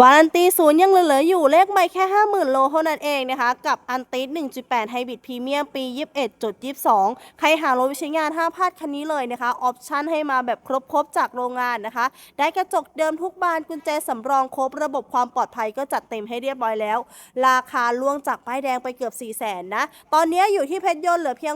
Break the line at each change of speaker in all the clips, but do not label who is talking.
วารันตีศูนย์ยังเหลืออยู่เลขไม่แค่ 50,000 โลเท่านั้นเองนะคะ กับอันติส1.8 ไฮบริดพรีเมียมปี 21.22 ใครหารถใช้งานห้ามพลาดคันนี้เลยนะคะ ออปชั่นให้มาแบบครบๆ จากโรงงานนะคะ ได้กระจกเดิมทุกบานกุญแจสำรองครบระบบความปลอดภัยก็จัดเต็มให้เรียบร้อยแล้ว ราคาล่วงจากป้ายแดงไปเกือบ 4 0 0 0 0นนะ ตอนนี้อยู่ที่เพชรยนต์เหลือเพียง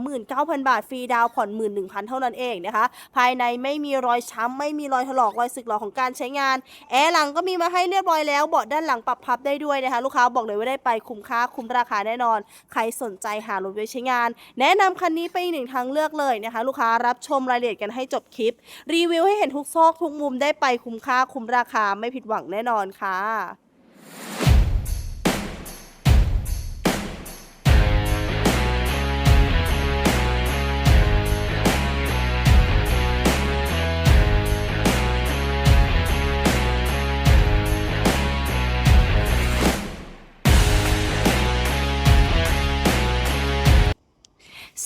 639,000 บาทฟรีดาวน์ผ่อน 11,000 เท่านั้นเองนะคะ ภายในไม่มีรอยช้ำไม่มีรอยถลอกรอยสึกหรอของการใช้งานแอร์หลังก็มีมาให้เรียบร้อยแล้วเบาะด้านหลังปรับพับได้ด้วยนะคะ ลูกค้าบอกเลยว่าได้ไปคุ้มค่าคุ้มราคาแน่นอน ใครสนใจหารถไว้ใช้งาน แนะนำคันนี้ไปอีกหนึ่งทางเลือกเลยนะคะ ลูกค้ารับชมรายละเอียดกันให้จบคลิป รีวิวให้เห็นทุกซอกทุกมุมได้ไปคุ้มค่าคุ้มราคาไม่ผิดหวังแน่นอนค่ะ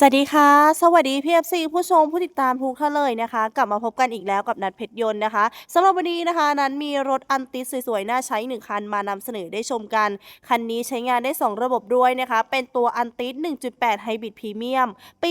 วัสดีค่ะ สวัสดีพีเอฟซีผู้ชมผู้ติดตามทุกท่านเลยนะคะ กลับมาพบกันอีกแล้วกับนัดเพชรยนต์นะคะสำหรับวันนี้นะคะนั้นมีรถอันติสสวยๆ น่าใช้หนึ่งคันมานำเสนอได้ชมกัน คันนี้ใช้งานได้ 2 ระบบด้วยนะคะ เป็นตัวอันติส1.8 ไฮบริดพรีเมียม ปี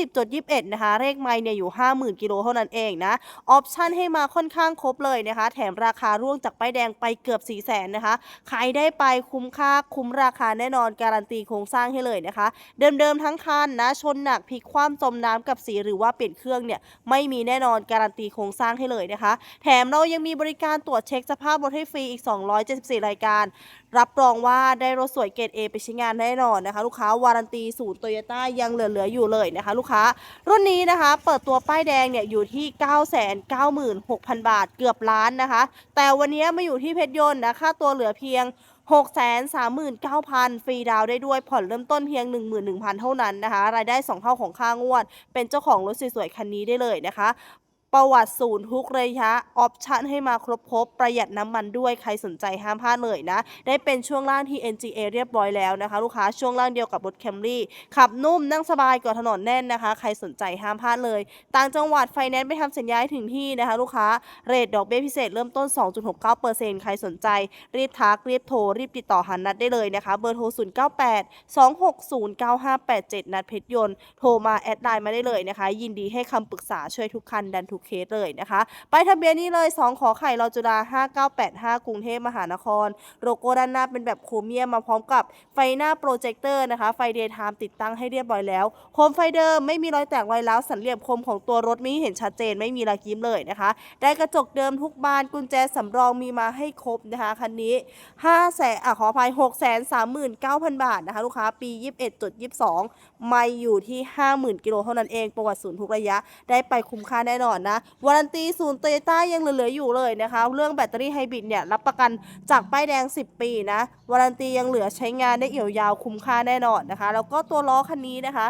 2020.21 นะคะ เลขไมล์เนี่ยอยู่ 50,000 กิโลเท่านั้นเองนะ ออปชั่นให้มาค่อนข้างครบเลยนะคะ แถมราคาร่วงจากป้ายแดงไปเกือบ 4 0 0 0 0นนะคะใครได้ไปคุ้มค่าคุ้มราคาแน่นอนการันตีโครงสร้างให้เลยนะคะ เดิมๆทั้งคันนะชนหนักพลิกคว่ำจมน้ำกับสีหรือว่าเปลี่ยนเครื่องเนี่ยไม่มีแน่นอนการันตีโครงสร้างให้เลยนะคะ แถมเรายังมีบริการตรวจเช็คสภาพรถให้ฟรีอีก 274 รายการ รับรองว่าได้รถสวยเกรด A ไปใช้งานแน่นอนนะคะ ลูกค้าวารันตีศูนย์โตโยต้ายังเหลือๆอยู่เลยนะคะ ลูกค้ารุ่นนี้นะคะ เปิดตัวป้ายแดงเนี่ยอยู่ที่ 996,000 บาทเกือบล้านนะคะ แต่วันนี้มาอยู่ที่เพชรยนต์นะค่าตัวเหลือเพียง 639,000 ฟรีดาวได้ด้วยผ่อนเริ่มต้นเพียง 11,000 เท่านั้นนะคะ รายได้ 2 เท่าของค่างวด เป็นเจ้าของรถสวยๆคันนี้ได้เลยนะคะ ประวัติศูนย์ทุกระยะออปชั่นให้มาครบครบประหยัดน้ำมันด้วยใครสนใจห้ามพลาดเลยนะ ได้เป็นช่วงล่างที่ NGA เรียบร้อยแล้วนะคะ ลูกค้าช่วงล่างเดียวกับรถ Camry ขับนุ่มนั่งสบายกว่าถนนแน่นนะคะ ใครสนใจห้ามพลาดเลย ต่างจังหวัดไฟแนนซ์ไปทำสัญญาให้ถึงที่นะคะ ลูกค้าเรทดอกเบี้ยพิเศษเริ่มต้น 2.69%ใครสนใจ รีบทักรีบโทรรีบติดต่อหันนัดได้เลยนะคะ เบอร์โทร 098 260 9587 นัดเพชรยนต์โทรมาแอดไลน์มาได้เลยนะคะ ยินดีให้คำปรึกษาช่วยทุกคันดันทุกเคสเลยนะคะไปทะเบียนนี้เลย 2 ขอไข่รอจุฬา5985 กรุงเทพมหานคร โลโก้ด้านหน้าเป็นแบบโครเมียมมาพร้อมกับไฟหน้าโปรเจคเตอร์นะคะ ไฟเดย์ไทม์ติดตั้งให้เรียบร้อยแล้วโคมไฟเดิมไม่มีรอยแตกรอยร้าวสันเหลี่ยมคมของตัวรถไม่เห็นชัดเจนไม่มีรอยยิ้มเลยนะคะ ได้กระจกเดิมทุกบานกุญแจสำรองมีมาให้ครบนะคะคันนี้5แสนอะขออภัย6 3 9 0 0 0 บาทนะคะลูกค้าปี 21.22 ไม่อยู่ที่ 50,000 กิโลเท่านั้นเอง ประวัติศูนย์ทุกระยะ ได้ไปคุ้มค่าแน่นอนนะ วารันตีศูนย์โตโยต้ายังเหลืออยู่เลยนะคะ เรื่องแบตเตอรี่ไฮบริดเนี่ยรับประกันจากป้ายแดง 10 ปีนะ วารันตียังเหลือใช้งานได้เอี่ยวยาวคุ้มค่าแน่นอนนะคะ แล้วก็ตัวล้อคันนี้นะคะ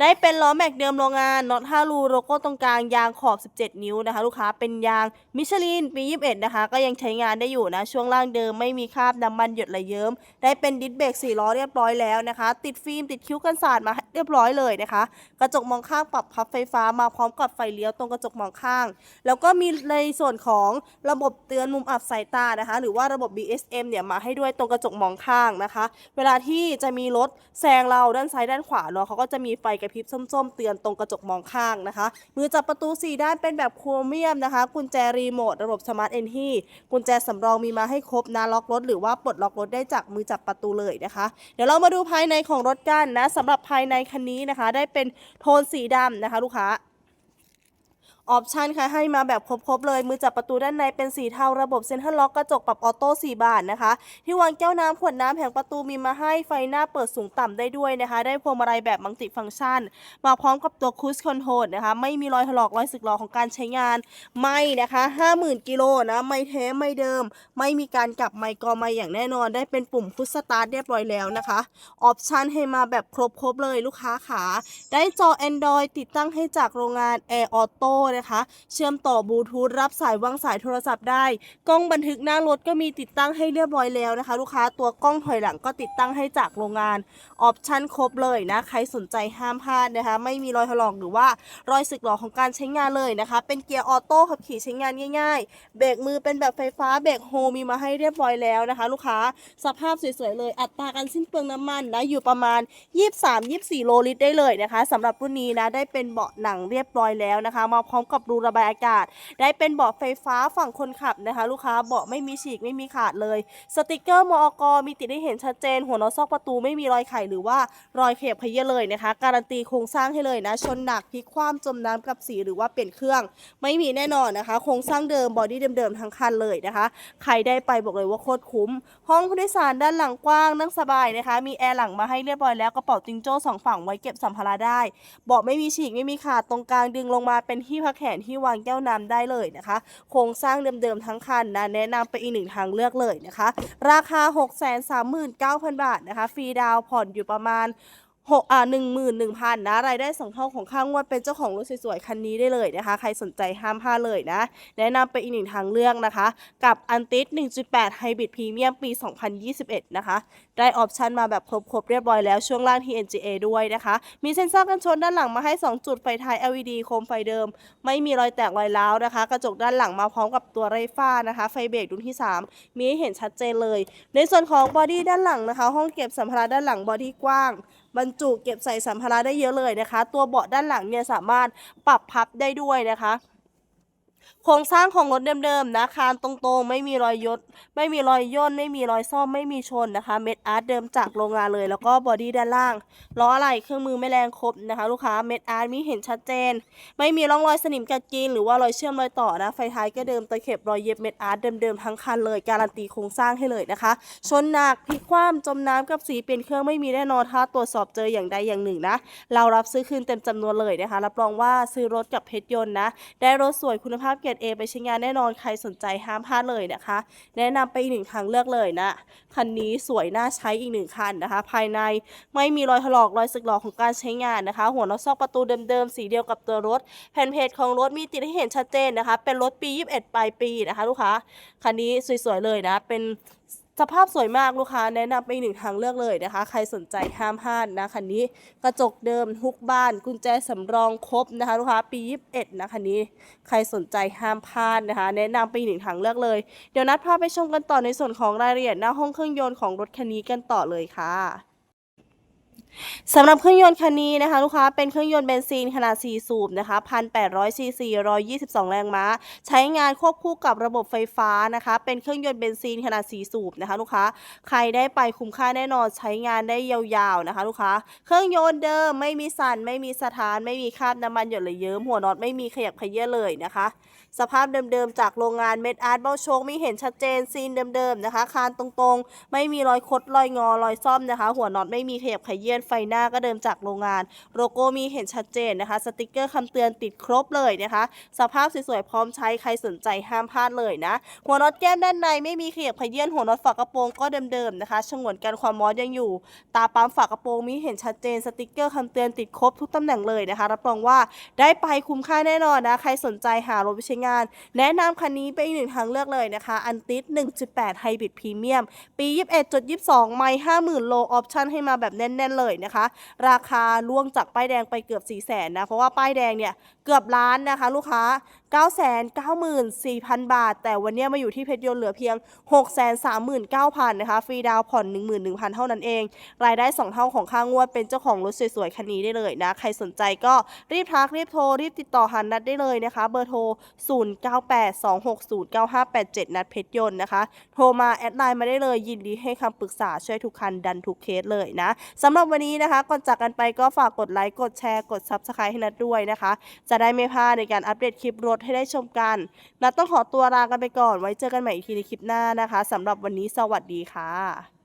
ได้เป็นล้อแม็กเดิมโรงงานน็อต5รูโลโก้ตรงกลางยางขอบ 17 นิ้วนะคะ ลูกค้าเป็นยางมิชลินปี 21 นะคะ ก็ยังใช้งานได้อยู่นะ ช่วงล่างเดิมไม่มีคราบน้ำมันหยดไหลเยิ้ม ได้เป็นดิสเบรก4ล้อเรียบร้อยแล้วนะคะ ติดฟิล์มติดคิ้วกันสาดมาเรียบร้อยเลยนะคะ กระจกมองข้างปรับพับไฟฟ้ามาพร้อมกับไฟเลี้ยวตรงกระจกมองข้าง แล้วก็มีในส่วนของระบบเตือนมุมอับสายตานะคะ หรือว่าระบบ BSM เนี่ยมาให้ด้วยตรงกระจกมองข้างนะคะ เวลาที่จะมีรถแซงเราด้านซ้ายด้านขวาเนาะเขาก็จะมีไฟกระพริบส้มๆ เตือนตรงกระจกมองข้างนะคะ มือจับประตู 4 ด้านเป็นแบบโครเมียมนะคะ กุญแจรีโมทระบบสมาร์ทเอนที่กุญแจสำรองมีมาให้ครบนะล็อกรถหรือว่าปลดล็อกรถได้จากมือจับประตูเลยนะคะ เดี๋ยวเรามาดูภายในของรถกันนะสำหรับภายในคันนี้นะคะ ได้เป็นโทนสีดำนะคะ ลูกค้า ออปชันค่ะให้มาแบบครบๆเลย มือจับประตูด้านในเป็นสีเทาระบบเซ็นทรัลล็อกกระจกปรับออโต้4บานนะคะ ที่วางแก้วน้ำขวดน้ำแผงประตูมีมาให้ไฟหน้าเปิดสูงต่ำได้ด้วยนะคะ ได้พวงมาลัยแบบมัลติฟังก์ชัน มาพร้อมกับตัวคูสคอนโทรลนะคะ ไม่มีรอยถลอกรอยสึกหรอของการใช้งาน ไม่นะคะ 50,000กิโลนะไม่แท้ไม่เดิม ไม่มีการกลับไมค์กอไม่อย่างแน่นอน ได้เป็นปุ่มพุชสตาร์ทเรียบร้อยแล้วนะคะออปชันให้มาแบบครบๆเลยลูกค้าขาได้จอ Android ติดตั้งให้จากโรงงาน Air Auto นะคะ เชื่อมต่อบลูทูธรับสายวางสายโทรศัพท์ได้ กล้องบันทึกหน้ารถก็มีติดตั้งให้เรียบร้อยแล้วนะคะ ลูกค้าตัวกล้องถอยหลังก็ติดตั้งให้จากโรงงานออปชั่นครบเลยนะใครสนใจห้ามพลาดนะคะ ไม่มีรอยถลอกหรือว่ารอยสึกหรอของการใช้งานเลยนะคะ เป็นเกียร์ออโต้ขับขี่ใช้งานง่ายๆเบรกมือเป็นแบบไฟฟ้าเบรกโฮมีมาให้เรียบร้อยแล้วนะคะ ลูกค้าสภาพสวยๆเลยอัตราการสิ้นเปลืองน้ำมันนะอยู่ประมาณ 23-24 โลลิตรได้เลยนะคะสำหรับรุ่นนี้นะได้เป็นเบาะหนังเรียบร้อยแล้วนะคะมาพร้อมกับรูระบายอากาศ ได้เป็นเบาะไฟฟ้าฝั่งคนขับนะคะ ลูกค้าเบาะไม่มีฉีกไม่มีขาดเลย สติกเกอร์มอกมีติดให้เห็นชัดเจน หัวนอซอกประตูไม่มีรอยไขหรือว่ารอยเขียบขยี้เลยนะคะ การันตีโครงสร้างให้เลยนะ ชนหนักพลิกคว่ำจมน้ำกับสีหรือว่าเปลี่ยนเครื่อง ไม่มีแน่นอนนะคะ โครงสร้างเดิมบอดี้เดิมๆทั้งคันเลยนะคะ ใครได้ไปบอกเลยว่าโคตรคุ้ม ห้องผู้โดยสารด้านหลังกว้างนั่งสบายนะคะ มีแอร์หลังมาให้เรียบร้อยแล้วกระเป๋าจิงโจ้สองฝั่งไว้เก็บสัมภาระได้ เบาะไม่มีฉีกไม่มีขาดตรงกลางดึงลงมาเป็นที่พักแขนที่วางแก้วน้ำได้เลยนะคะ โครงสร้างเดิมๆทั้งคันนะแนะนำไปอีกหนึ่งทางเลือกเลยนะคะ ราคา 639,000 บาทนะคะ ฟรีดาวผ่อนอยู่ประมาณ หกอ่าหนึ่งหมื่นหนึ่งพันนะรายได้สองเท่าของค่างวดเป็นเจ้าของรถสวยๆคันนี้ได้เลยนะคะ ใครสนใจห้ามพลาดเลยนะ แนะนำไปอีกหนึ่งทางเลือกนะคะ กับอันติส1.8 Hybrid Premium ปี 2021 นะคะ ได้ออปชันมาแบบครบๆ เรียบร้อยแล้วช่วงล่าง TNGA ด้วยนะคะ มีเซ็นเซอร์กันชนด้านหลังมาให้ 2 จุดไฟท้าย LED โคมไฟเดิม ไม่มีรอยแตกรอยร้าวนะคะ กระจกด้านหลังมาพร้อมกับตัวไรฟ้านะคะ ไฟเบรกรุ่นที่ 3 มีให้เห็นชัดเจนเลย ในส่วนของบอดี้ด้านหลังนะคะ ห้องเก็บสัมภาระด้านหลังบอดี้กว้างบรรจุเก็บใส่สัมภาระได้เยอะเลยนะคะ ตัวเบาะด้านหลังเนี่ยสามารถปรับพับได้ด้วยนะคะ ครงสร้างของรถเดิมๆนะคานตรงๆ ไม่มีรอยยศไม่มีรอยย่น ไม่มีรอยซ่อมไม่มีชนนะคะ เม็ดอาร์ตเดิมจากโรงงานเลย แล้วก็บอดี้ด้านล่างล้ออะไรเครื่องมือไม่แรงครบนะคะ ลูกค้าเม็ดอาร์ตมีเห็นชัดเจน ไม่มีร่องรอยสนิมกัดกิน หรือว่ารอยเชื่อมรอยต่อนะ ไฟท้ายก็เดิมตะเข็บรอยเย็บเม็ดอาร์ตเดิมๆทั้งคันเลยการันตีโครงสร้างให้เลยนะคะ ชนหนักพลิกคว่ำจมน้ำกับสีเปลี่ยนเครื่องไม่มีแน่นอนถ้าตรวจสอบเจออย่างใดอย่างหนึ่งนะเรารับซื้อคืนเต็มจำนวนเลยนะคะรับรองว่าซื้อรถกับเพชรยนต์นะได้รถสวยคุณภาพเกรดเอไปใช้งานแน่นอนใครสนใจห้ามพลาดเลยนะคะ แนะนำไปอีกหนึ่งทางเลือกเลยนะ คันนี้สวยน่าใช้อีกหนึ่งคันนะคะ ภายในไม่มีรอยถลอกรอยสึกหรอของการใช้งานนะคะ หัวนอกซอกประตูเดิมๆสีเดียวกับตัวรถ แผ่นเพจของรถมีติดให้เห็นชัดเจนนะคะ เป็นรถปี 21ปลายปีนะคะ ลูกค้าคันนี้สวยๆเลยนะเป็น สภาพสวยมากลูกค้าแนะนำไปหนึ่งทางเลือกเลยนะคะ ใครสนใจห้ามพลาดนะคันนี้ กระจกเดิมทุกบ้าน กุญแจสำรองครบนะคะลูกค้าปี21นะคันนี้ ใครสนใจห้ามพลาดนะคะ แนะนำไปหนึ่งทางเลือกเลย เดี๋ยวนัดพาไปชมกันต่อในส่วนของรายละเอียดหน้าห้องเครื่องยนต์ของรถคันนี้กันต่อเลยค่ะ สำหรับเครื่องยนต์คันนี้นะคะลูกค้าเป็นเครื่องยนต์เบนซินขนาด 4 สูบนะคะ 1,800ซีซี122 แรงม้า ใช้งานควบคู่กับระบบไฟฟ้านะคะ เป็นเครื่องยนต์เบนซินขนาด 4 สูบนะคะลูกค้า ใครได้ไปคุ้มค่าแน่นอนใช้งานได้ยาวๆนะคะลูกค้า เครื่องยนต์เดิมไม่มีสั่นไม่มีสถาน ไม่มีคราบน้ำมันหยดเลยเยิ้มหัวน็อตไม่มีขยับขยื่นเลยนะคะ สภาพเดิมๆจากโรงงานเม็ดอาร์ตเบ้าโชคมีเห็นชัดเจนซีนเดิมๆนะคะ คานตรงๆ ไม่มีรอยคดรอยงอรอยซ่อมนะคะ หัวน็อตไม่มีขยับขยื่นไฟหน้าก็เดิมจากโรงงาน โลโก้มีเห็นชัดเจนนะคะ สติกเกอร์คำเตือนติดครบเลยนะคะ สภาพสวยๆพร้อมใช้ใครสนใจห้ามพลาดเลยนะ หัวน็อตแก้มด้านในไม่มีเขียบขยื่นหัวน็อตฝากระโปรงก็เดิมๆนะคะฉงวนกันความร้อนยังอยู่ ตาปั๊มฝากระโปรงมีเห็นชัดเจน สติกเกอร์คำเตือนติดครบทุกตำแหน่งเลยนะคะ รับรองว่าได้ไปคุ้มค่าแน่นอนนะ ใครสนใจหารถไปใช้งาน แนะนำคันนี้เป็นอีกหนึ่งทางเลือกเลยนะคะ อันติส1.8 Hybrid Premium ปี 21.22 ไม่ 50,000 โล ออปชั่นให้มาแบบแน่น ๆ เลยนะคะ ราคาล่วงจากป้ายแดงไปเกือบ4ี่แสนนะ เพราะว่าป้ายแดงเนี่ยเกือบล้านนะคะ ลูกค้า994,000 บาท แต่วันนี้มาอยู่ที่เพชรยนต์เหลือเพียง 639,000นะคะฟรีดาวผ่อน 11,000 เท่านั้นเอง รายได้ 2 เท่าของค่างวดเป็นเจ้าของรถสวยๆ คันนี้ได้เลยนะ ใครสนใจก็รีบทักรีบโทร รีบติดต่อหานัดได้เลยนะคะ เบอร์โทร 0982609587 นัดเพชรยนต์นะคะ โทรมาแอดไลน์มาได้เลย ยินดีให้คำปรึกษาช่วยทุกคันดันทุกเคสเลยนะสำหรับวันนี้นะคะก่อนจากกันไปก็ฝากกดไลค์กดแชร์กด Subscribe ให้นัดด้วยนะคะ จะได้ไม่พลาดในการอัปเดตคลิปรถให้ได้ชมกันนัดต้องขอตัวลากันไปก่อน ไว้เจอกันใหม่อีกทีในคลิปหน้านะคะสำหรับวันนี้สวัสดีค่ะ